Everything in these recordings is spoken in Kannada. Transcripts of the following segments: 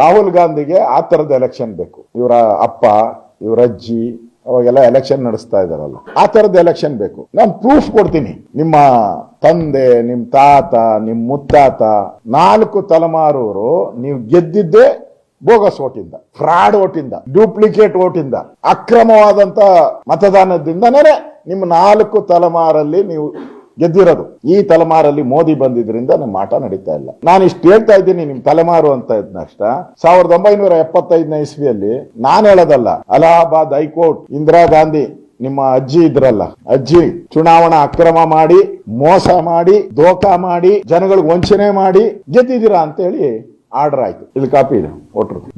ರಾಹುಲ್ ಗಾಂಧಿಗೆ ಆ ತರದ ಎಲೆಕ್ಷನ್ ಬೇಕು. ಇವರ ಅಪ್ಪ, ಇವರ ಅಜ್ಜಿ, ಅವಾಗೆಲ್ಲ ಎಲೆಕ್ಷನ್ ನಡೆಸ್ತಾ ಇದಾರಲ್ಲ ಆ ತರದ ಎಲೆಕ್ಷನ್ ಬೇಕು. ನಾನು ಪ್ರೂಫ್ ಕೊಡ್ತೀನಿ. ನಿಮ್ಮ ತಂದೆ ನಿಮ್ಮ ತಾತ ನಿಮ್ಮ ಮುತ್ತಾತ, ನಾಲ್ಕು ತಲೆಮಾರವರು ನೀವು ಗೆದ್ದಿದ್ದೇ ಬೋಗಸ್ ಓಟಿಂದ ಫ್ರಾಡ್ ಓಟಿಂದ ಡೂಪ್ಲಿಕೇಟ್ ಓಟಿಂದ ಅಕ್ರಮವಾದಂತ ಮತದಾನದಿಂದನೇ ನಿಮ್ಮ ನಾಲ್ಕು ತಲೆಮಾರಲ್ಲಿ ನೀವು ಗೆದ್ದಿರೋದು. ಈ ತಲೆಮಾರಲ್ಲಿ ಮೋದಿ ಬಂದಿದ್ರಿಂದ ನಮ್ಮ ಆಟ ನಡೀತಾ ಇಲ್ಲ. ನಾನು ಇಷ್ಟು ಹೇಳ್ತಾ ಇದ್ದೀನಿ ನಿಮ್ ತಲೆಮಾರು ಅಂತ ಇದ್ನಷ್ಟ. ಸಾವಿರದ ಒಂಬೈನೂರ ಎಪ್ಪತ್ತೈದನೇ ಇಸ್ವಿಯಲ್ಲಿ ನಾನು ಹೇಳೋದಲ್ಲ, ಅಲಹಾಬಾದ್ ಹೈಕೋರ್ಟ್, ಇಂದಿರಾ ಗಾಂಧಿ, ನಿಮ್ಮ ಅಜ್ಜಿ ಇದ್ರಲ್ಲ. ಅಜ್ಜಿ, ಚುನಾವಣಾ ಅಕ್ರಮ ಮಾಡಿ, ಮೋಸ ಮಾಡಿ, ದೋಖಾ ಮಾಡಿ, ಜನಗಳಿಗೆ ವಂಚನೆ ಮಾಡಿ ಗೆದ್ದಿದ್ದೀರಾ ಅಂತ ಹೇಳಿ ಆರ್ಡರ್ ಆಯ್ತು. ಇಲ್ಲಿ ಕಾಪಿ ಇದೆ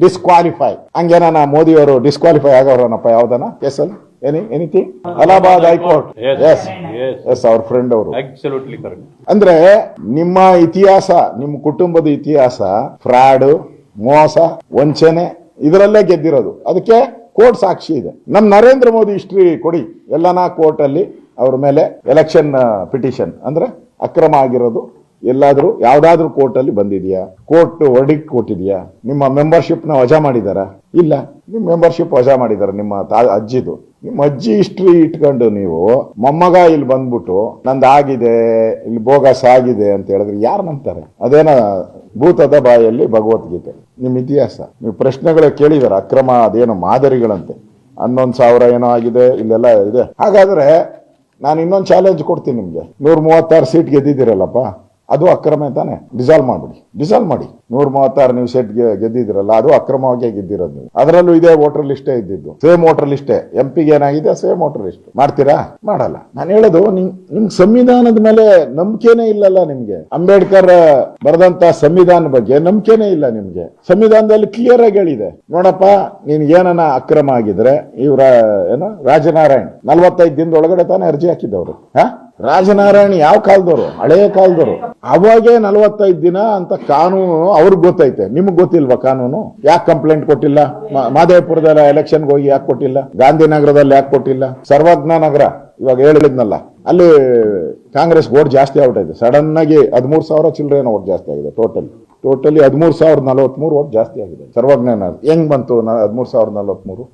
ಡಿಸ್ಕ್ವಾಲಿಫೈ ಹಂಗೇನ ಮೋದಿಯವರು ಡಿಸ್ಕ್ವಾಲಿಫೈ ಆಗವ್ರನಪ್ಪ ಯಾವ್ದನ? ಕೇಸಲ್ಲಿ? Any anything Allahabad high court. Yes yes ಅವ್ರ. ಫ್ರೆಂಡ್ ಅವರು. ಅಂದ್ರೆ ನಿಮ್ಮ ಇತಿಹಾಸ ನಿಮ್ಮ ಕುಟುಂಬದ ಇತಿಹಾಸ ಫ್ರಾಡ್ ಮೋಸ ವಂಚನೆ ಇದರಲ್ಲೇ ಗೆದ್ದಿರೋದು. ಅದಕ್ಕೆ ಕೋರ್ಟ್ ಸಾಕ್ಷಿ ಇದೆ. ನಮ್ ನರೇಂದ್ರ ಮೋದಿ ಹಿಸ್ಟ್ರಿ ಕೊಡಿ. ಎಲ್ಲನಾ ಕೋರ್ಟ್ ಅಲ್ಲಿ ಅವ್ರ ಮೇಲೆ ಎಲೆಕ್ಷನ್ ಪಿಟಿಷನ್ ಅಂದ್ರೆ ಅಕ್ರಮ ಆಗಿರೋದು. ಎಲ್ಲಾದ್ರೂ, ಯಾವ್ದಾದ್ರೂ ಕೋರ್ಟ್ ಅಲ್ಲಿ ಬಂದಿದ್ಯಾ? ಕೋರ್ಟ್ ವರ್ಡಿಕ್ ಕೊಟ್ಟಿದ್ಯಾ? ನಿಮ್ಮ ಮೆಂಬರ್ಶಿಪ್ನ ವಜಾ ಮಾಡಿದಾರ? ಇಲ್ಲ. ನಿಮ್ ಮೆಂಬರ್ಶಿಪ್ ವಜಾ ಮಾಡಿದಾರ ನಿಮ್ಮ ಅಜ್ಜಿದು? ನಿಮ್ಮ ಅಜ್ಜಿ ಹಿಸ್ಟ್ರಿ ಇಟ್ಕೊಂಡು ನೀವು ಮೊಮ್ಮಗ ಇಲ್ಲಿ ಬಂದ್ಬಿಟ್ಟು, ನಂದು ಆಗಿದೆ, ಇಲ್ಲಿ ಬೋಗಸ್ ಆಗಿದೆ ಅಂತ ಹೇಳಿದ್ರೆ ಯಾರು ನಂಬ್ತಾರೆ? ಅದೇನ ಭೂತದ ಬಾಯಲ್ಲಿ ಭಗವದ್ಗೀತೆ. ನಿಮ್ಮ ಇತಿಹಾಸ. ನೀವು ಪ್ರಶ್ನೆಗಳು ಕೇಳಿದಾರ, ಅಕ್ರಮ ಅದೇನು ಮಾದರಿಗಳಂತೆ. ಹನ್ನೊಂದು ಸಾವಿರ ಏನೋ ಆಗಿದೆ, ಇಲ್ಲೆಲ್ಲ ಇದೆ. ಹಾಗಾದ್ರೆ ನಾನು ಇನ್ನೊಂದು ಚಾಲೆಂಜ್ ಕೊಡ್ತೀನಿ ನಿಮಗೆ. ನೂರ ಮೂವತ್ತಾರು ಸೀಟ್ ಗೆದ್ದಿದ್ದೀರಲ್ಲಪ್ಪ. ಅದು ಅಕ್ರಮ ತಾನೆ ಡಿಸಾಲ್ವ್ ಮಾಡಿಬಿಡಿ. ಡಿಸಾಲ್ವ್ ಮಾಡಿ. ನೂರ ಮೂವತ್ತಾರು ನೀವು ಸೆಟ್ ಗೆದ್ದಿದ್ರಲ್ಲ ಅದು ಅಕ್ರಮವಾಗಿ ಗೆದ್ದಿರೋದು ನೀವು. ಅದರಲ್ಲೂ ಇದೇ ವೋಟರ್ ಲಿಸ್ಟೇ ಇದ್ದಿದ್ದು. ಸೇಮ್ ವೋಟರ್ ಲಿಸ್ಟೇ ಎಂ ಪಿಗೆ ಏನಾಗಿದೆ? ಸೇಮ್ ವೋಟರ್ ಲಿಸ್ಟ್ ಮಾಡ್ತೀರಾ? ಮಾಡಲ್ಲ. ನಾನು ಹೇಳೋದು, ನಿಮ್ ಸಂವಿಧಾನದ ಮೇಲೆ ನಂಬಿಕೆನೇ ಇಲ್ಲಲ್ಲ ನಿಮ್ಗೆ. ಅಂಬೇಡ್ಕರ್ ಬರೆದಂತ ಸಂವಿಧಾನ ಬಗ್ಗೆ ನಂಬಿಕೆನೇ ಇಲ್ಲ ನಿಮ್ಗೆ. ಸಂವಿಧಾನದಲ್ಲಿ ಕ್ಲಿಯರ್ ಆಗಿ ಹೇಳಿದೆ. ನೋಡಪ್ಪ, ನೀನ್ ಏನನ ಅಕ್ರಮ ಆಗಿದ್ರೆ ಇವ್ರ, ಏನೋ, ರಾಜನಾರಾಯಣ್, ನಲ್ವತ್ತೈದು ದಿನದ ಒಳಗಡೆ ತಾನೇ ಅರ್ಜಿ ಹಾಕಿದವರು ಹಾ? ರಾಜನಾರಾಯಣ್ ಯಾವ ಕಾಲದವರು? ಹಳೆಯ ಕಾಲದವರು. ಅವಾಗೇ ನಲವತ್ತೈದು ದಿನ ಅಂತ ಕಾನೂನು ಅವ್ರಿಗೆ ಗೊತ್ತೈತೆ. ನಿಮ್ಗೆ ಗೊತ್ತಿಲ್ವಾ ಕಾನೂನು? ಯಾಕೆ ಕಂಪ್ಲೇಂಟ್ ಕೊಟ್ಟಿಲ್ಲ? ಮಾದೇವಪುರದಲ್ಲಿ ಎಲೆಕ್ಷನ್ಗೆ ಹೋಗಿ ಯಾಕೆ ಕೊಟ್ಟಿಲ್ಲ? ಗಾಂಧಿನಗರದಲ್ಲಿ ಯಾಕೆ ಕೊಟ್ಟಿಲ್ಲ? ಸರ್ವಜ್ಞ ನಗರ, ಇವಾಗ ಹೇಳಿದ್ನಲ್ಲ. ಅಲ್ಲಿ ಕಾಂಗ್ರೆಸ್ ವೋಟ್ ಜಾಸ್ತಿ ಆಗ್ಬಿಟ್ಟಿದೆ. ಸಡನ್ ಆಗಿ ಹದಿಮೂರು ಸಾವಿರ ಚಿಲ್ಲರೆ ವೋಟ್ ಜಾಸ್ತಿ ಆಗಿದೆ ಟೋಟಲ್ ಟೋಟಲಿ ಹದಿಮೂರು ಸಾವಿರದ ನಲವತ್ಮೂರು ಓಟ್ ಜಾಸ್ತಿ ಆಗಿದೆ. ಸರ್ವಜ್ಞ ನಗರ. ಹೆಂಗ್ ಬಂತು ಹದಿಮೂರು ಸಾವಿರದ ನಲವತ್ಮೂರು?